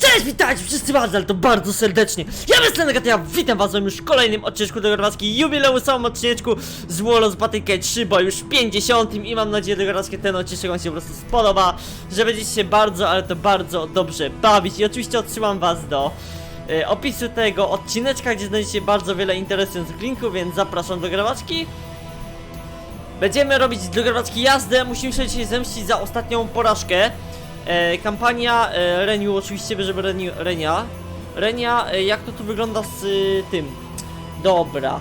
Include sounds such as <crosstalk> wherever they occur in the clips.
Cześć, witajcie wszyscy bardzo, ale to bardzo serdecznie. Ja jestem Negatia, witam was już w kolejnym odcinku Dogorowski jubileusowym odcineczku z Wallows Battlecade 3, bo już 50 i mam nadzieję, Dogorowskie ten odcinek wam się po prostu spodoba, że będziecie się bardzo, ale to bardzo dobrze bawić i oczywiście odsyłam was do e, opisu tego odcineczka, gdzie znajdziecie bardzo wiele interesujących linków, więc zapraszam do grawaczki. Będziemy robić dogrywacki jazdę, musimy się dzisiaj zemścić za ostatnią porażkę. E, kampania e, Reniu oczywiście bierzemy Reniu, Renia. Renia, e, jak to tu wygląda z y, tym? Dobra.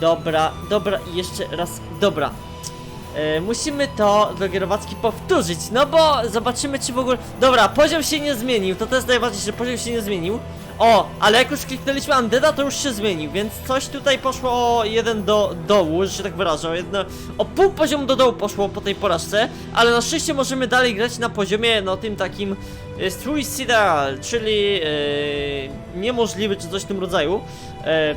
Dobra, dobra i jeszcze raz, dobra. E, musimy to dogrywacki powtórzyć, no bo zobaczymy czy w ogóle... Dobra, poziom się nie zmienił, to to jest najważniejsze, poziom się nie zmienił. O, ale jak już kliknęliśmy Undeada, to już się zmienił, więc coś tutaj poszło o jeden do dołu, że się tak wyrażę, o, jedno, o pół poziomu do dołu poszło po tej porażce, ale na szczęście możemy dalej grać na poziomie, no tym takim e, suicidal, czyli e, niemożliwy czy coś w tym rodzaju. E,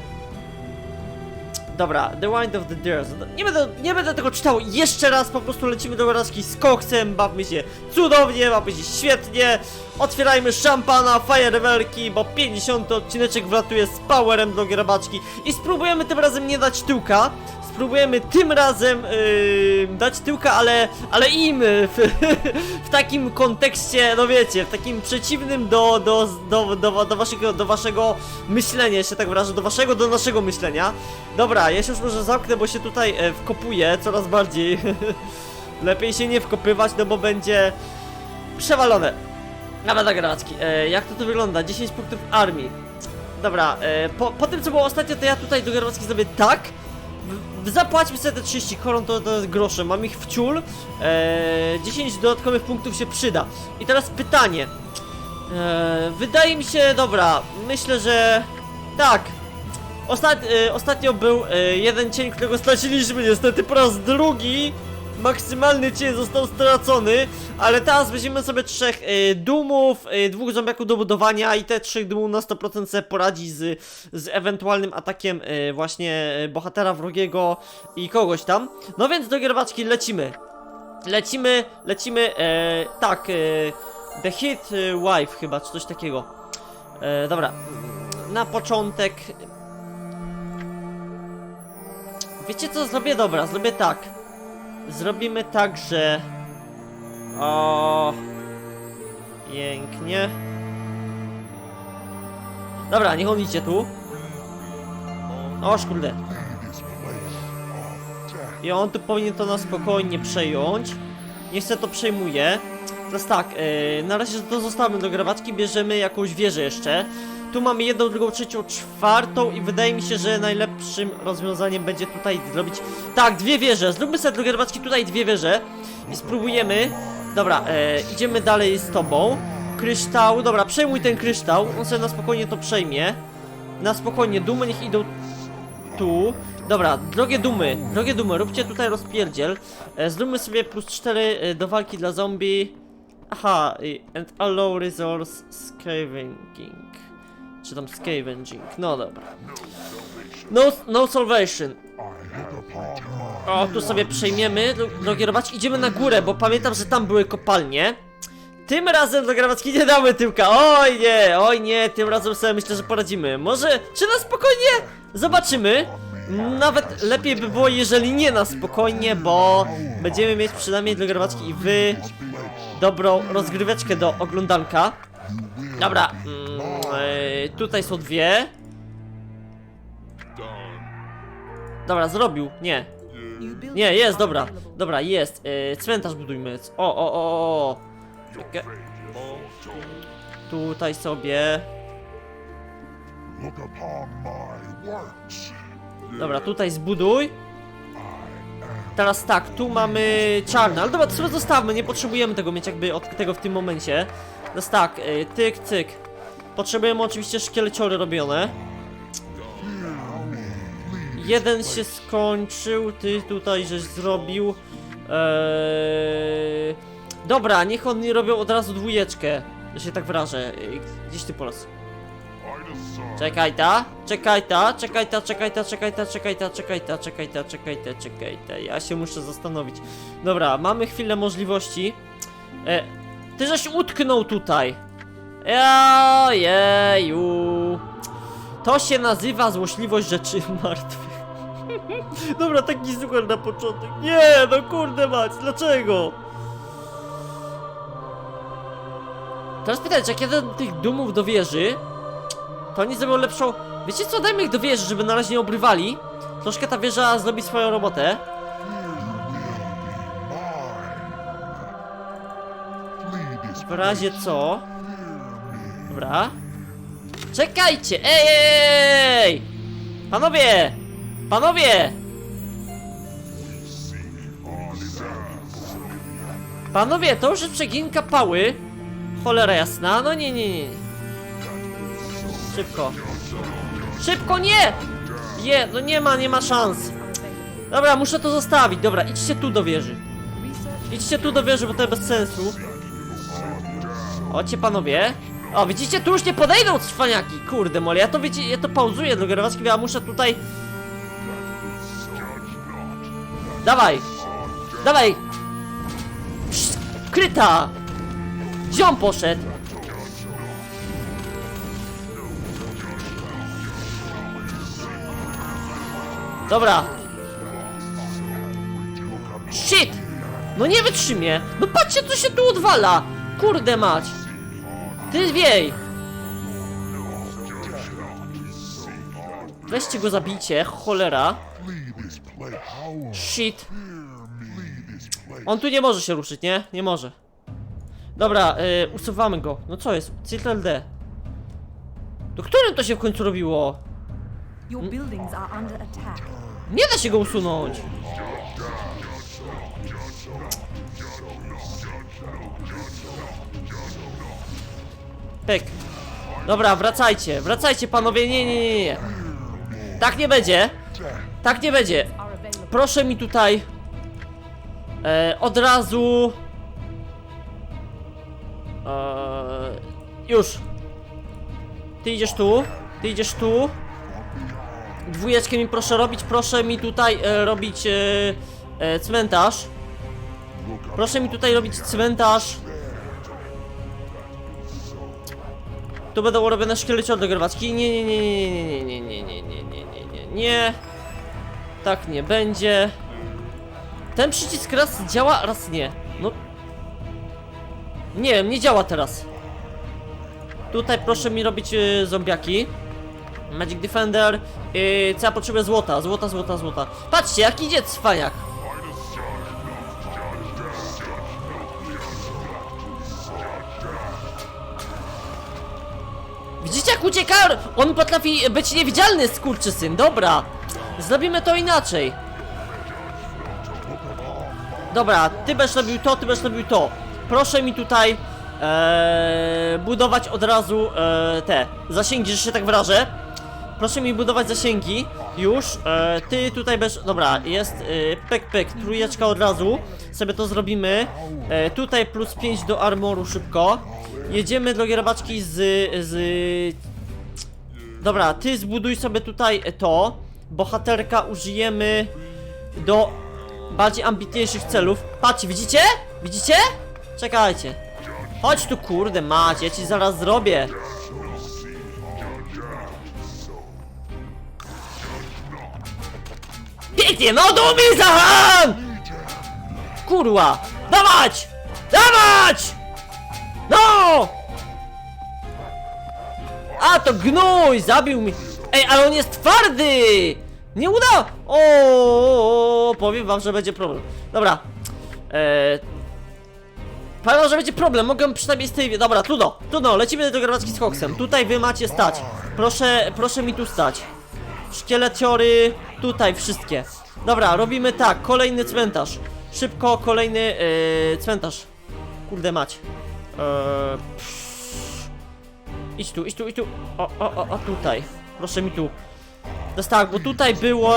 Dobra, The Wind of the Deers. Nie będę, nie będę tego czytał jeszcze raz, po prostu lecimy do Garaski z koksem, bawmy się cudownie, bawmy się świetnie. Otwierajmy szampana, fajerwerki, bo 50 odcineczek wlatuje z powerem do grabaczki i spróbujemy tym razem nie dać tyłka. Spróbujemy tym razem yy, dać tyłka, ale, ale im w, <laughs> w takim kontekście, no wiecie, w takim przeciwnym do, do, do, do, do, waszego, do waszego myślenia, jeszcze tak wyrażę, do waszego, do naszego myślenia. Dobra, ja się już może zamknę, bo się tutaj e, wkopuję coraz bardziej. <laughs> Lepiej się nie wkopywać, no bo będzie przewalone. Dobra, Dagrawacki, e, jak to tu wygląda? 10 punktów armii. Dobra, e, po, po tym co było ostatnio, to ja tutaj do Grawacki zrobię tak. W- Zapłaćmy sobie te 30 koron, to, to jest grosze, mam ich w ciul. E, 10 dodatkowych punktów się przyda. I teraz pytanie. E, wydaje mi się, dobra, myślę, że tak. Ostat, e, ostatnio był e, jeden cień, którego straciliśmy niestety po raz drugi. Maksymalny cień został stracony, ale teraz weźmiemy sobie trzech e, dumów, e, dwóch zombiaków do budowania i te trzech dumów na 100% sobie poradzi z, z ewentualnym atakiem e, właśnie e, bohatera wrogiego i kogoś tam. No więc do gierwaczki lecimy. Lecimy, lecimy, e, tak, e, The Hit Wife chyba, czy coś takiego. E, dobra, na początek... Wiecie co zrobię? Dobra, zrobię tak. Zrobimy tak, że... O... Pięknie. Dobra, niech on idzie tu. O, kurde. I on tu powinien to na spokojnie przejąć. Niech se to przejmuje. Teraz tak, yy, na razie to zostawmy do grabatki, bierzemy jakąś wieżę jeszcze. Tu mamy jedną, drugą, trzecią, czwartą i wydaje mi się, że najlepszym rozwiązaniem będzie tutaj zrobić... Tak, dwie wieże, zróbmy sobie do grabatki tutaj dwie wieże i spróbujemy... Dobra, e, idziemy dalej z tobą. Kryształ, dobra, przejmuj ten kryształ, on sobie na spokojnie to przejmie. Na spokojnie, dumy niech idą tu. Dobra, drogie dumy, drogie dumy, róbcie tutaj rozpierdziel. E, zróbmy sobie plus 4 e, do walki dla zombie. Aha, and allow resource scavenging. Czy tam scavenging, no dobra. No, no salvation. O, tu sobie przejmiemy, dro- drogie robaczki, idziemy na górę, bo pamiętam, że tam były kopalnie. Tym razem do grawacki nie damy tyłka, oj nie, oj nie, tym razem sobie myślę, że poradzimy. Może, czy na spokojnie? Zobaczymy. Nawet lepiej by było, jeżeli nie na spokojnie, bo będziemy mieć przynajmniej dla grawacki i wy dobrą rozgryweczkę do oglądanka. Dobra, e, tutaj są dwie. Dobra, zrobił, nie. Nie, jest, dobra, dobra, jest. E, cmentarz budujmy. O, o, o, o. Czekaj. Tutaj sobie. Look upon my works. Dobra, tutaj zbuduj. Teraz tak, tu mamy czarne, ale dobra, to sobie zostawmy, nie potrzebujemy tego mieć jakby od tego w tym momencie. Teraz tak, y, tyk, cyk. Potrzebujemy oczywiście szkieleciory robione. Jeden się skończył, ty tutaj żeś zrobił. Eee... Dobra, niech oni robią od razu dwójeczkę, że się tak wyrażę. Y, Gdzieś ty po nas. Czekaj ta, czekaj ta, czekaj ta, czekaj ta, czekaj ta, czekaj ta, czekaj ta, czekaj ta, czekaj ta, czekaj ta. Ja się muszę zastanowić. Dobra, mamy chwilę możliwości. E, ty żeś utknął tutaj. Ojeju. To się nazywa złośliwość rzeczy <laughs> martwych. Dobra, taki suchar na początek. Nie, no kurde mać, dlaczego? Teraz pytać, jak jeden tych dumów do wieży, to oni zrobią lepszą... Wiecie co, dajmy ich do wieży, żeby na razie nie obrywali. Troszkę ta wieża zrobi swoją robotę. W razie co? Dobra. Czekajcie! Ej, ej, ej! Panowie! Panowie! Panowie, to już jest przeginka pały. Cholera jasna, no nie, nie, nie. Szybko. Szybko, nie! Je, no nie ma, nie ma szans. Dobra, muszę to zostawić. Dobra, idźcie tu do wieży. Idźcie tu do wieży, bo to bez sensu. Ocie panowie. O, widzicie, tu już nie podejdą cwaniaki. Kurde, mole, ja to wiecie, ja to pauzuję do Gerowackiego, ja muszę tutaj... Dawaj! Dawaj! Psz, kryta! On poszedł? Dobra. Shit! No nie wytrzymie! No patrzcie, co się tu odwala! Kurde mać! Ty wiej! Weźcie go zabijcie, cholera. Shit. On tu nie może się ruszyć, nie? Nie może. Dobra, y, usuwamy go. No co jest? Ctrl D. Do którym to się w końcu robiło? Your buildings are under attack. Nie da się go usunąć. Pyk. Dobra, wracajcie, wracajcie panowie, nie, nie, nie, nie. Tak nie będzie. Tak nie będzie. Proszę mi tutaj e, od razu e, już ty idziesz tu ty idziesz tu dwójeczkę mi proszę robić proszę mi tutaj e, robić e, e, cmentarz proszę mi tutaj robić cmentarz tu będą robione szkielecie odgrywacki nie nie nie nie nie nie nie nie nie nie nie nie nie nie tak nie będzie. Ten przycisk raz działa, raz nie. No. Nie wiem, nie działa teraz. Tutaj proszę mi robić y, zombiaki. Magic Defender. Y, co ja potrzebuję? Złota, złota, złota, złota. Patrzcie, jak idzie cwaniak. Widzicie jak ucieka? On potrafi być niewidzialny, skurczysyn. Dobra. Zrobimy to inaczej. Dobra, ty będziesz robił to, ty będziesz robił to. Proszę mi tutaj e, budować od razu e, te zasięgi, że się tak wyrażę. Proszę mi budować zasięgi. Już. E, ty tutaj będziesz. Dobra, jest e, pyk pyk, trójeczka od razu. Sobie to zrobimy. E, tutaj plus 5 do armoru szybko. Jedziemy do gierbaczki z, z Dobra, ty zbuduj sobie tutaj to. Bohaterka użyjemy do bardziej ambitniejszych celów. Patrzcie, widzicie? Widzicie? Czekajcie. Chodź tu, kurde, macie, ja ci zaraz zrobię. Pięknie, no dumie Zahan! Kurwa! Dawać! Dawać! No! A, to gnój! Zabił mi! Ej, ale on jest twardy! Nie uda! O, powiem wam, że będzie problem. Dobra. Eee... Powiem że będzie problem, mogę przynajmniej z tej... Dobra, trudno, trudno, lecimy do grabacki z koksem. Tutaj wy macie stać. Proszę, proszę mi tu stać. Szkieleciory, tutaj wszystkie. Dobra, robimy tak, kolejny cmentarz. Szybko, kolejny yy, cmentarz. Kurde mać. Eee... Idź tu, idź tu, idź tu. O, o, o, o, tutaj. Proszę mi tu. Jest tak, bo tutaj było...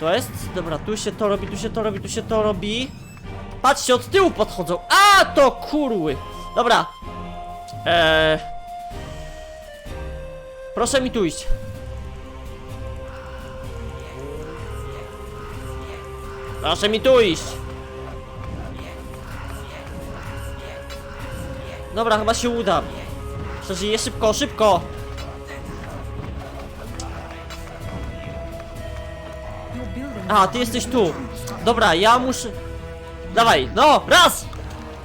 To jest? Dobra, tu się to robi, tu się to robi, tu się to robi. Patrzcie, od tyłu podchodzą. A, to kurły. Dobra. Eee... Proszę mi tu iść. Proszę mi tu iść. Dobra, chyba się uda. Przeżyję szybko, szybko! A, ty jesteś tu. Dobra, ja muszę... Dawaj, no, raz!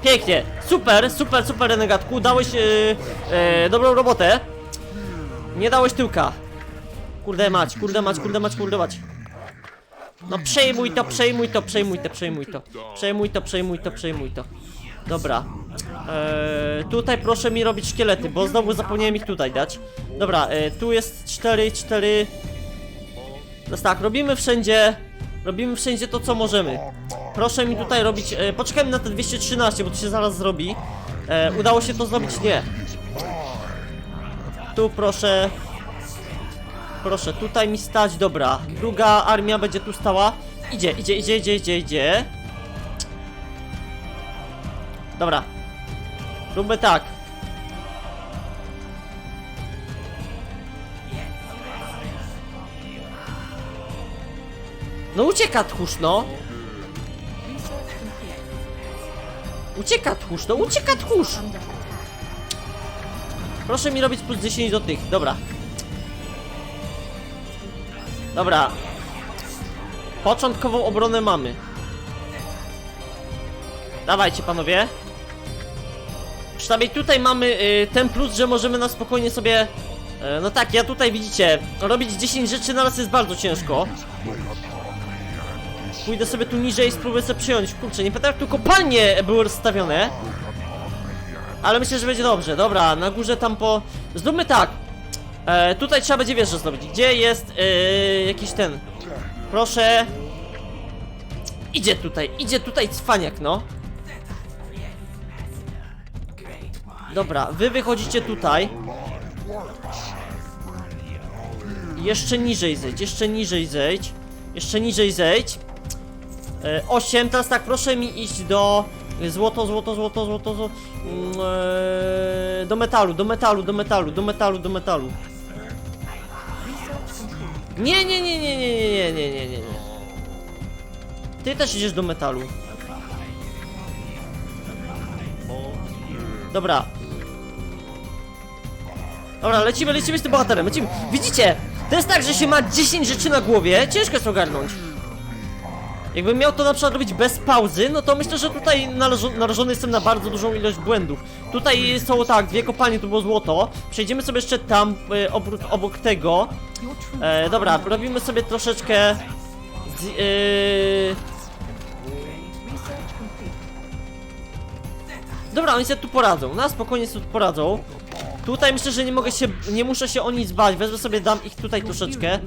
Pięknie, super, super, super renegatku, dałeś yy, yy, dobrą robotę. Nie dałeś tyłka. Kurde mać, kurde mać, kurde mać, kurde mać. No przejmuj to, przejmuj to, przejmuj to, przejmuj to. Przejmuj to, przejmuj to, przejmuj to. Dobra. Eee, tutaj proszę mi robić szkielety, bo znowu zapomniałem ich tutaj dać. Dobra, e, tu jest 4, 4. Teraz tak, robimy wszędzie. Robimy wszędzie to, co możemy. Proszę mi tutaj robić. E, poczekajmy na te 213, bo to się zaraz zrobi. E, udało się to zrobić? Nie. Tu proszę. Proszę, tutaj mi stać, dobra. Druga armia będzie tu stała. Idzie, idzie, idzie, idzie, idzie, idzie. Dobra. Róbmy tak. No ucieka tchórz, no. Ucieka tchórz, no ucieka tchórz. Proszę mi robić plus 10 do tych, dobra. Dobra. Początkową obronę mamy. Dawajcie panowie. Przynajmniej tutaj mamy y, ten plus, że możemy na spokojnie sobie... y, no tak, ja tutaj widzicie, robić 10 rzeczy na raz jest bardzo ciężko. Pójdę sobie tu niżej i spróbuję sobie przyjąć. Kurczę, nie pamiętam jak tu kopalnie były rozstawione. Ale myślę, że będzie dobrze. Dobra, na górze tam po... Zróbmy tak. E, tutaj trzeba będzie wieżę zrobić. Gdzie jest e, jakiś ten... Proszę... Idzie tutaj, idzie tutaj cwaniak, no. Dobra, wy wychodzicie tutaj. Jeszcze niżej zejdź, jeszcze niżej zejdź. Jeszcze niżej zejdź. E, 8, teraz tak, proszę mi iść do złoto, złoto, złoto, złoto, złoto mm, e, do metalu, do metalu, do metalu, do metalu, do metalu. Nie, nie, nie, nie, nie, nie, nie, nie, nie, nie, nie. Ty też idziesz do metalu. Dobra. Dobra, lecimy, lecimy z tym bohaterem, lecimy. Widzicie? To jest tak, że się ma 10 rzeczy na głowie, ciężko jest ogarnąć. Jakbym miał to na przykład robić bez pauzy, no to myślę, że tutaj narażo- narażony jestem na bardzo dużą ilość błędów. Tutaj są tak, dwie kopalnie, tu było złoto. Przejdziemy sobie jeszcze tam, e, obrót, obok tego. E, dobra, robimy sobie troszeczkę. Z, e, dobra, oni sobie tu poradzą. Na spokojnie sobie tu poradzą. Tutaj myślę, że nie mogę się. Nie muszę się o nic bać. Wezmę sobie, dam ich tutaj troszeczkę.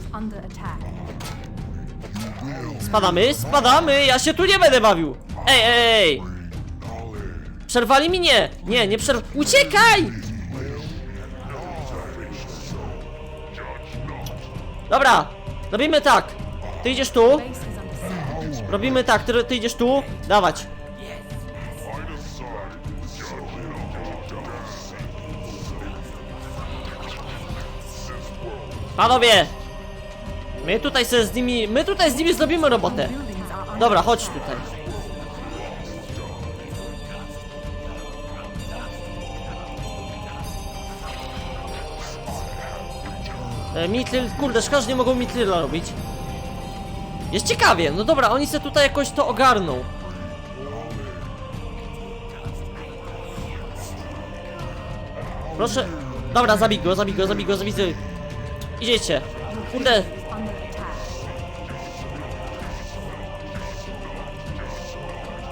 Spadamy, spadamy! Ja się tu nie będę bawił! Ej, ej, ej! Przerwali mi nie! Nie, przerw... Uciekaj! Dobra, robimy tak. Ty idziesz tu, robimy tak, ty, ty idziesz tu, dawać. Panowie! My tutaj sobie z nimi, my tutaj z nimi zrobimy robotę. Dobra, chodź tutaj. E, Mitryl, kurde, szkoda, że nie mogą Mitryla robić. Jest ciekawie, no dobra, oni se tutaj jakoś to ogarną. Proszę. Dobra, zabij go, zabij go, zabij go, zabij go. Idziecie. Kurde,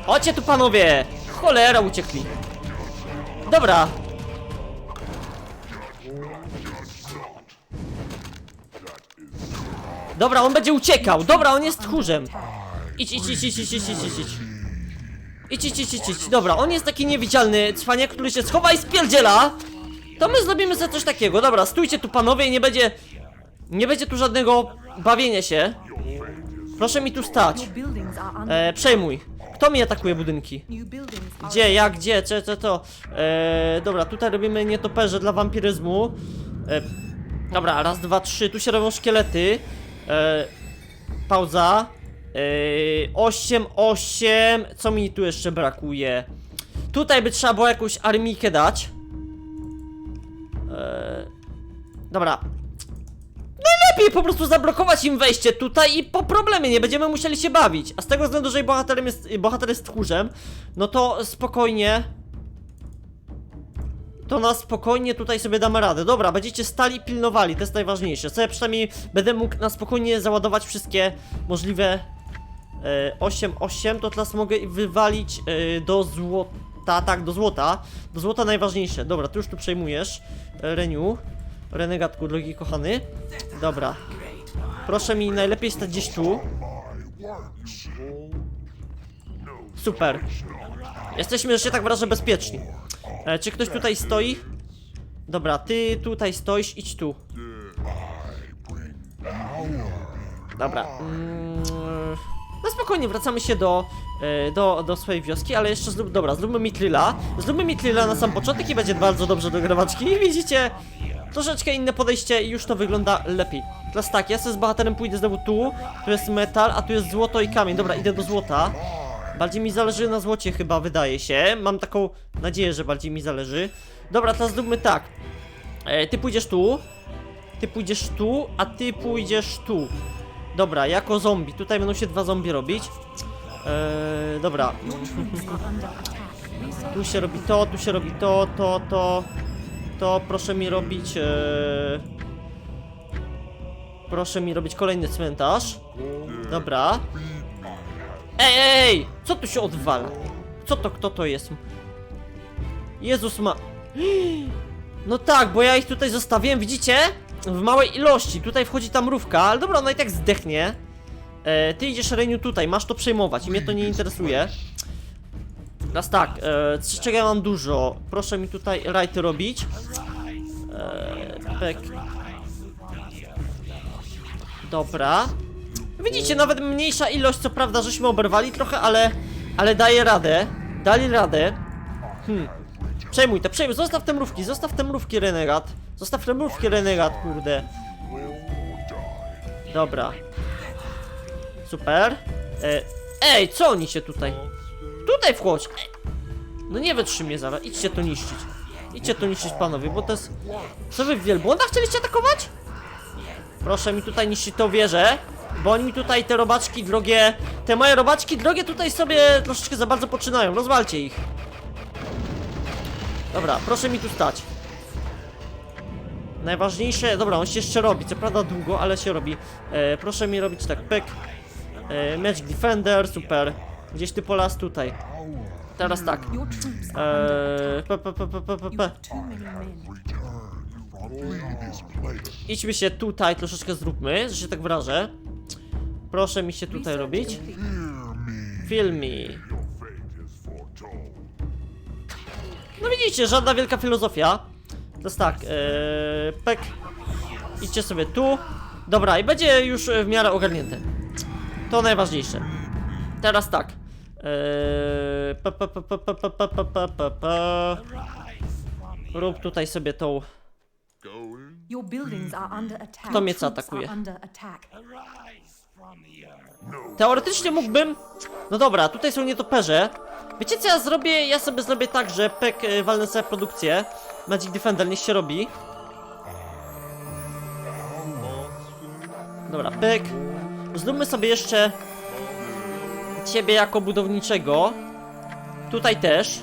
Chodźcie tu panowie! Cholera, uciekli. Dobra. Dobra, on będzie uciekał. Dobra, on jest tchórzem. Idź, idź, idź, idź, idź, idź, idź, idź. Idź, idź, idź, idź. Dobra, on jest taki niewidzialny cwaniak, który się schowa i spierdziela. To my zrobimy sobie coś takiego. Dobra, stójcie tu panowie i nie będzie... Nie będzie tu żadnego bawienia się. Proszę mi tu stać. E, przejmuj. Kto mi atakuje budynki? Gdzie, jak, gdzie, co, co, to? E, dobra, tutaj robimy nietoperze dla wampiryzmu. E, dobra, raz, dwa, trzy, tu się robią szkielety. E, pauza. E, osiem, osiem, co mi tu jeszcze brakuje? Tutaj by trzeba było jakąś armikę dać. Eee, dobra. Najlepiej po prostu zablokować im wejście tutaj i po problemie nie będziemy musieli się bawić. A z tego względu, że bohaterem jest, bohater jest tchórzem, no to spokojnie. To na spokojnie tutaj sobie damy radę. Dobra, będziecie stali i pilnowali, to jest najważniejsze. Co ja przynajmniej będę mógł na spokojnie załadować wszystkie możliwe 8-8, to teraz mogę wywalić e, do złota, tak, do złota. Do złota najważniejsze. Dobra, ty już tu przejmujesz. E, Reniu. Renegatku, drogi kochany. Dobra. Proszę mi najlepiej stać gdzieś tu. Super. Jesteśmy, że się tak wyrażę, bezpieczni. E, czy ktoś tutaj stoi? Dobra, ty tutaj stoisz, idź tu. Dobra. Mm, no spokojnie, wracamy się do, e, do, do swojej wioski, ale jeszcze zrób, dobra, zróbmy Mitrila. Zróbmy Mitrila na sam początek i będzie bardzo dobrze do grawaczki. Widzicie, troszeczkę inne podejście i już to wygląda lepiej. Teraz tak, ja sobie z bohaterem pójdę znowu tu, tu jest metal, a tu jest złoto i kamień. Dobra, idę do złota. Bardziej mi zależy na złocie chyba, wydaje się. Mam taką nadzieję, że bardziej mi zależy. Dobra, teraz zróbmy tak. E, ty pójdziesz tu, ty pójdziesz tu, a ty pójdziesz tu. Dobra, jako zombie. Tutaj będą się dwa zombie robić. Eee, dobra. <laughs> Tu się robi to, tu się robi to, to, to. To proszę mi robić. Eee... Proszę mi robić kolejny cmentarz. Dobra. Ej, ej! Co tu się odwala? Co to, kto to jest? Jezus ma... <gasps> No tak, bo ja ich tutaj zostawiłem, widzicie? W małej ilości. Tutaj wchodzi ta mrówka, ale dobra, ona i tak zdechnie. E, ty idziesz, Reniu, tutaj, masz to przejmować mnie to nie interesuje. Teraz tak, e, czego ja mam dużo? Proszę mi tutaj rajty robić. E. Dobra. Widzicie, nawet mniejsza ilość, co prawda, żeśmy oberwali trochę, ale... Ale daje radę. Dali radę. Hmm. Przejmuj te, przejmuj, zostaw te mrówki, zostaw te mrówki, Renegat. Zostaw te mrówki, Renegat, kurde. Dobra. Super. E, ej, co oni się tutaj... Tutaj wchodź! No nie wytrzy mnie zaraz, idźcie to niszczyć. Idźcie to niszczyć, panowie, bo to jest... Co wy w wielbłądach chcieliście atakować? Proszę mi tutaj niszczyć tą wieżę, bo oni mi tutaj te robaczki drogie... Te moje robaczki drogie tutaj sobie troszeczkę za bardzo poczynają, rozwalcie ich. Dobra, proszę mi tu stać. Najważniejsze, dobra, on się jeszcze robi, co prawda długo, ale się robi. E, proszę mi robić tak, pyk. E, Magic Defender, super. Gdzieś ty polas tutaj. Teraz tak. Eee, p, p, p, p, p, p, p. Idźmy się tutaj, troszeczkę zróbmy, że się tak wrażę. Proszę mi się tutaj robić. Filmi. No widzicie, żadna wielka filozofia. Teraz tak, eee, pek. Idźcie sobie tu. Dobra, i będzie już w miarę ogarnięte. To najważniejsze. Teraz tak. Eee. Rób tutaj sobie tą. Your buildings are under attack. Kto mnie co atakuje? Teoretycznie mógłbym. No dobra, tutaj są nietoperze. Wiecie co ja zrobię? Ja sobie zrobię tak, że pek e, walnę sobie produkcję. Magic Defender niech się robi. Dobra, pyk. Zróbmy sobie jeszcze ciebie jako budowniczego. Tutaj też.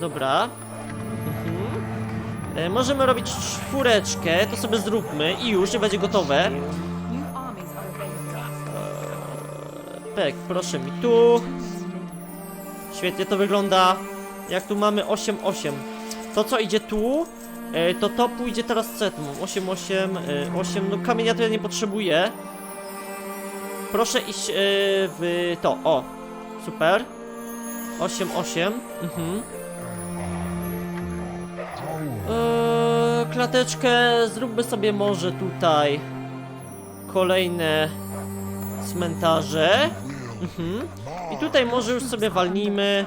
Dobra. Mhm. E, możemy robić czwóreczkę, to sobie zróbmy i już, i będzie gotowe. Available. Pek, proszę mi tu. Świetnie to wygląda. Jak tu mamy 8-8. To co idzie tu, e, to to pójdzie teraz co ja tu mam? 8-8, e, 8, no kamienia to ja nie potrzebuję. Proszę iść e, w to, o. Super. 8-8, mhm. E, klateczkę zróbmy sobie może tutaj kolejne cmentarze. Mhm. I tutaj może już sobie walnijmy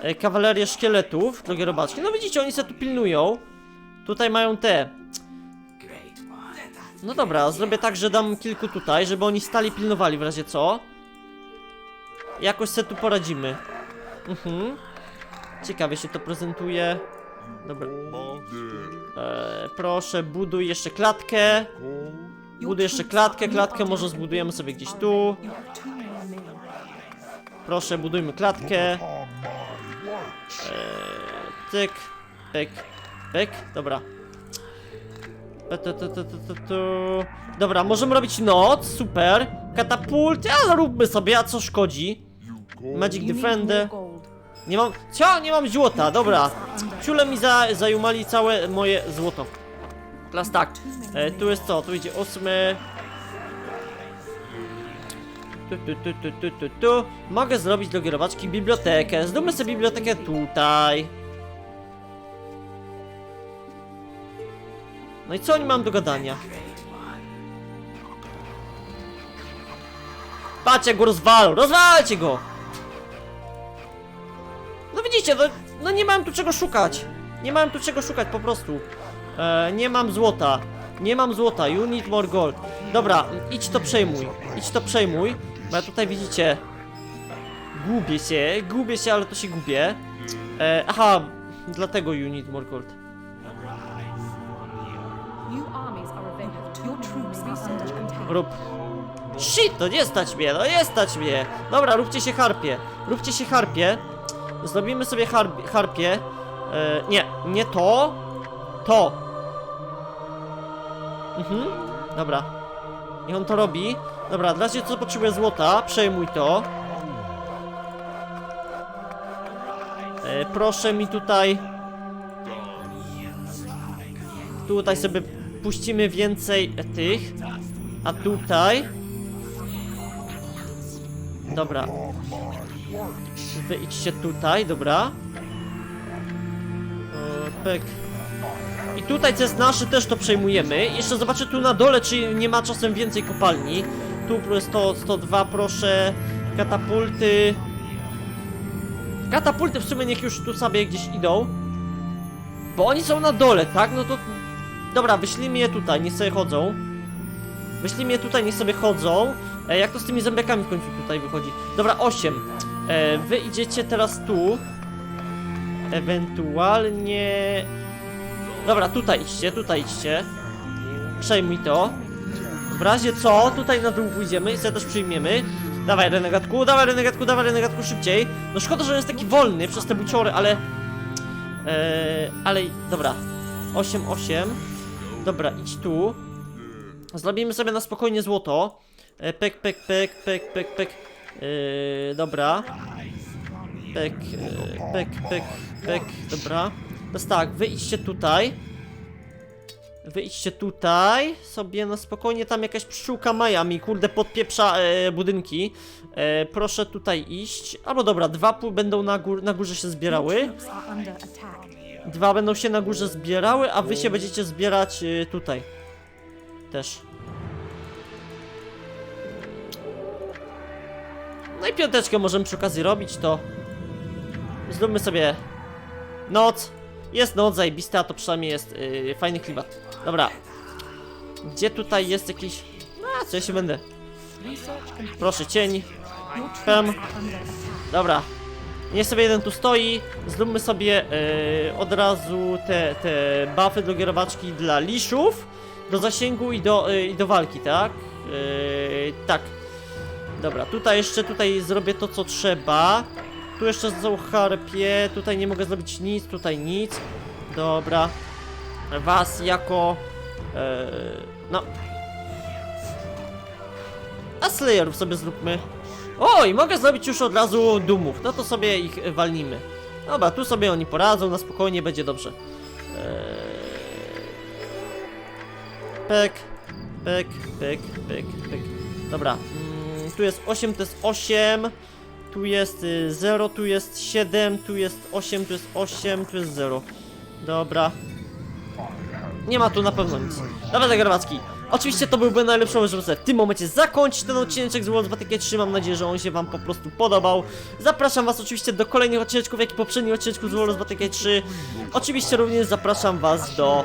e, kawalerię szkieletów, drogie robaczki. No widzicie, oni se tu pilnują. Tutaj mają te. No dobra, zrobię tak, że dam kilku tutaj, żeby oni stali pilnowali w razie co. Jakoś se tu poradzimy. Mhm. Ciekawie się to prezentuje. Dobra. E, proszę, buduj jeszcze klatkę. Buduj jeszcze klatkę, klatkę może zbudujemy sobie gdzieś tu. Proszę, budujmy klatkę. Works. Tyk, pyk, pyk, dobra. Tu, tu, tu, tu. Dobra, możemy robić noc, super. Katapulty, ale róbmy sobie, a co szkodzi? Magic Defender. Nie mam, cio, nie mam złota, dobra. Ciule mi za, zajumali całe moje złoto. Teraz tak, e, tu jest co, tu idzie ósmy. Tu, tu, tu, tu, tu, tu, tu. Mogę zrobić do gierowaczki bibliotekę. Zróbmy sobie bibliotekę tutaj. No i co oni mam do gadania? Patrzcie, go rozwalą, rozwalcie go! No widzicie, no, no nie mam tu czego szukać. Nie mam tu czego szukać po prostu. E, nie mam złota. Nie mam złota. You need more gold. Dobra, idź to przejmuj. Idź to przejmuj. Bo ja tutaj widzicie. Gubię się, gubię się, ale to się gubię. E, aha, dlatego you need more gold. Rób. Shit, to nie stać mnie, no nie stać mnie. Dobra, róbcie się harpie. Róbcie się harpie. Zrobimy sobie harp harpie. E, nie, nie to. To. Mhm. Dobra. Niech on to robi. Dobra, dla ciebie co potrzebuję złota, przejmuj to. E, proszę mi tutaj. Tutaj sobie puścimy więcej tych. A tutaj. Dobra. Wy idźcie tutaj, dobra. E. I tutaj, co jest nasze, też to przejmujemy. Jeszcze zobaczę tu na dole, czy nie ma czasem więcej kopalni. Tu jest 100, 102, proszę. Katapulty. Katapulty w sumie niech już tu sobie gdzieś idą. Bo oni są na dole, tak? No to... Dobra, wyślijmy je tutaj, niech sobie chodzą. Wyślijmy je tutaj, niech sobie chodzą. E, jak to z tymi zębiakami w końcu tutaj wychodzi? Dobra, 8. E, wy idziecie teraz tu. Ewentualnie... Dobra, tutaj idźcie, tutaj idźcie. Przejmij to. W razie co, tutaj na dół pójdziemy i sobie też przyjmiemy. Dawaj, renegatku, dawaj, renegatku, dawaj, renegatku, szybciej. No szkoda, że on jest taki wolny przez te buciory, ale... E, ale, dobra. 8, 8. Dobra, idź tu. Zrobimy sobie na spokojnie złoto. E, Pek, pek, pek, pek, pek, pek. Yy, dobra. Pek, e, pek, pek, pek, dobra. Teraz tak, wy idźcie tutaj. Wy idźcie tutaj sobie na spokojnie, tam jakaś pszczółka Maja mi kurde podpieprza e, budynki. E, proszę tutaj iść. Albo dobra, dwa pół będą na, gór, na górze się zbierały. Dwa będą się na górze zbierały, a wy się będziecie zbierać y, tutaj. Też. No i piąteczkę możemy przy okazji robić, to... Zróbmy sobie... Noc. Jest noc zajebista, to przynajmniej jest y, fajny klimat. Dobra. Gdzie tutaj jest jakiś... No, co ja się będę... Proszę, cień. Attack. Dobra. Niech sobie jeden tu stoi. Zróbmy sobie e, od razu te, te buffy do gierowaczki dla liszów. Do zasięgu i do, e, i do walki, tak? E, tak. Dobra, tutaj jeszcze tutaj zrobię to co trzeba. Tu jeszcze są harpie. Tutaj nie mogę zrobić nic, tutaj nic. Dobra. Was jako... E, no. A Slayerów sobie zróbmy. O, i mogę zrobić już od razu dumów. No to sobie ich walnimy. Dobra, tu sobie oni poradzą, na spokojnie będzie dobrze. Eee... Pek, pek, pek, pek, pek. Dobra, mm, tu jest 8, to jest 8. Tu jest y, 0, tu jest 7, tu jest 8, tu jest 8, tu jest 0. Dobra. Nie ma tu na pewno nic. Dobra, Zagrabacki. Oczywiście to byłby najlepszy moment, żeby sobie w tym momencie zakończyć ten odcinek z World of Water 3. Mam nadzieję, że on się wam po prostu podobał. Zapraszam was oczywiście do kolejnych odcinków, jak i poprzednich odcinków z World of Water 3. Oczywiście również zapraszam was do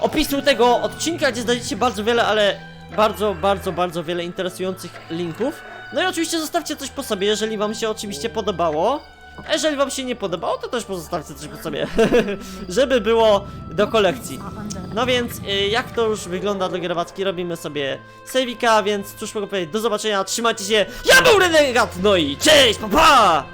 opisu tego odcinka, gdzie znajdziecie bardzo wiele, ale bardzo, bardzo, bardzo wiele interesujących linków. No i oczywiście zostawcie coś po sobie, jeżeli wam się oczywiście podobało. A jeżeli wam się nie podobało, to też pozostawcie coś po sobie, <laughs> żeby było do kolekcji. No więc, y, jak to już wygląda, drogie robacki, robimy sobie sejwika, więc cóż mogę powiedzieć, do zobaczenia, trzymajcie się, ja był Renegat, no i cześć, pa pa!